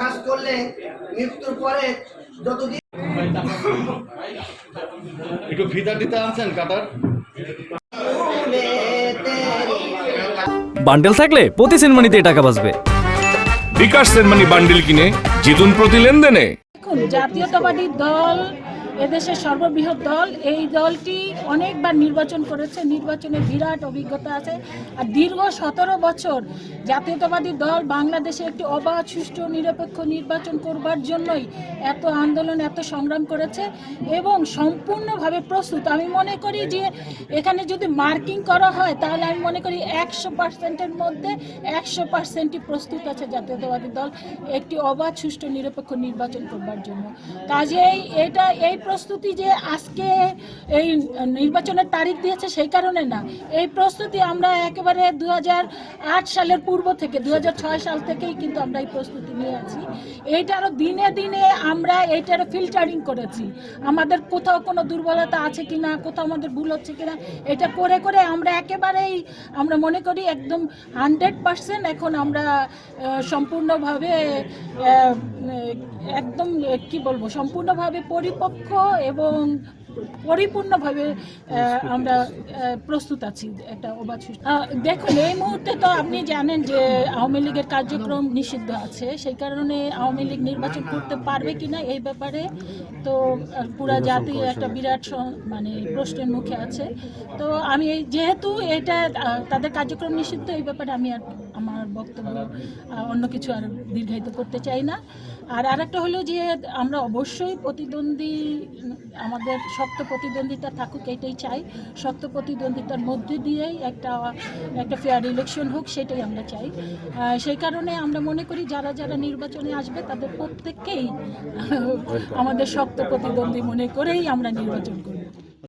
কাজ করলে মৃত্যুর পরে যতদিন একটু ফিতা টিতা আনছেন কাটার। বান্ডেল থাকলে প্রতি সেনমানিতে টাকা বাঁচবে। বিকাশ সেনমানি বান্ডিল কিনে জিতুন প্রতি লেনদেনে। জাতীয়তাবাদী দল এদেশের সর্ববৃহৎ দল, এই দলটি অনেকবার নির্বাচন করেছে, নির্বাচনে বিরাট অভিজ্ঞতা আছে। আর দীর্ঘ সতেরো বছর জাতীয়তাবাদী দল বাংলাদেশে একটি অবাধ, সুষ্ঠু, নিরপেক্ষ নির্বাচন করবার জন্যই এত আন্দোলন, এত সংগ্রাম করেছে এবং সম্পূর্ণভাবে প্রস্তুত। আমি মনে করি যে এখানে যদি মার্কিং করা হয়, তাহলে আমি মনে করি একশো পার্সেন্টের মধ্যে একশো পার্সেন্টই প্রস্তুত আছে জাতীয়তাবাদী দল একটি অবাধ, সুষ্ঠু, নিরপেক্ষ নির্বাচন করবার জন্য। কাজেই এটা, এই প্রস্তুতি যে আজকে এই নির্বাচনের তারিখ দিয়েছে সেই কারণে না। এই প্রস্তুতি আমরা একেবারে দু হাজার আট সালের পূর্ব থেকে দু হাজার ছয় সাল থেকেই কিন্তু আমরা এই প্রস্তুতি নিয়ে আছি। এইটারও দিনে দিনে আমরা এইটারও ফিল্টারিং করেছি। আমাদের কোথাও কোনো দুর্বলতা আছে কি না কোথাও আমাদের ভুল হচ্ছে কি না এটা করে করে আমরা একেবারেই আমরা মনে করি একদম হান্ড্রেড পার্সেন্ট এখন আমরা সম্পূর্ণভাবে একদম আহ, কি বলব সম্পূর্ণভাবে পরিপক্ক এবং পরিপূর্ণভাবে আমরা প্রস্তুত আছি একটা অবাধ দেখুন এই মুহূর্তে তো আপনি জানেন যে আওয়ামী লীগের কার্যক্রম নিষিদ্ধ আছে সেই কারণে আওয়ামী লীগ নির্বাচন করতে পারবে কিনা এই ব্যাপারে তো পুরা জাতি একটা বিরাট মানে প্রশ্নের মুখে আছে। তো আমি যেহেতু এটা তাদের কার্যক্রম নিষিদ্ধ এই ব্যাপারে আমি আর আমার বক্তব্য অন্য কিছু আর দীর্ঘায়িত করতে চাই না। আর আরেকটা হলো যে, আমরা অবশ্যই প্রতিদ্বন্দ্বী, আমাদের শক্ত প্রতিদ্বন্দ্বিতা থাকুক, এটাই চাই। শক্ত প্রতিদ্বন্দ্বিতার মধ্যে দিয়েই একটা একটা ফেয়ার ইলেকশন হোক, সেটাই আমরা চাই। সেই কারণে আমরা মনে করি, যারা যারা নির্বাচনে আসবে, তাদের প্রত্যেককেই আমাদের শক্ত প্রতিদ্বন্দ্বী মনে করেই আমরা নির্বাচন করব।